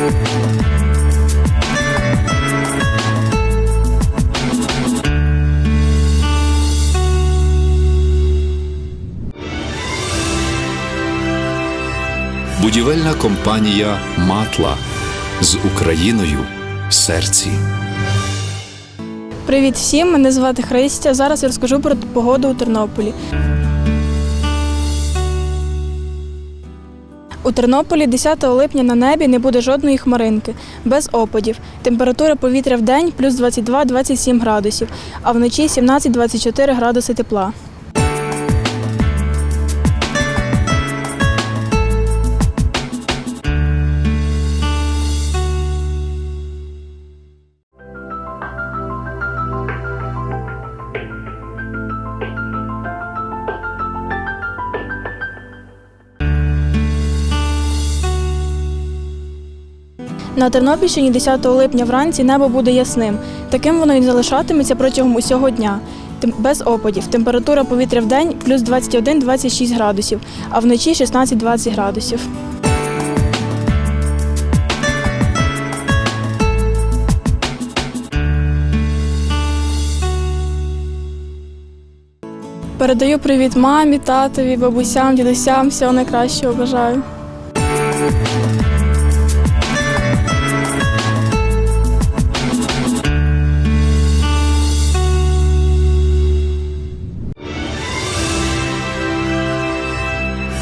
Будівельна компанія Матла з Україною в серці. Привіт всім! Мене звати Христя. Зараз я розкажу про погоду у Тернополі. У Тернополі 10 липня на небі не буде жодної хмаринки, без опадів. Температура повітря в день плюс 22-27 градусів, а вночі 17-24 градуси тепла. На Тернопільщині 10 липня вранці небо буде ясним. Таким воно і залишатиметься протягом усього дня. Без опадів. Температура повітря в день плюс 21-26 градусів, а вночі 16-20 градусів. Передаю привіт мамі, татові, бабусям, дідусям. Всього найкращого бажаю.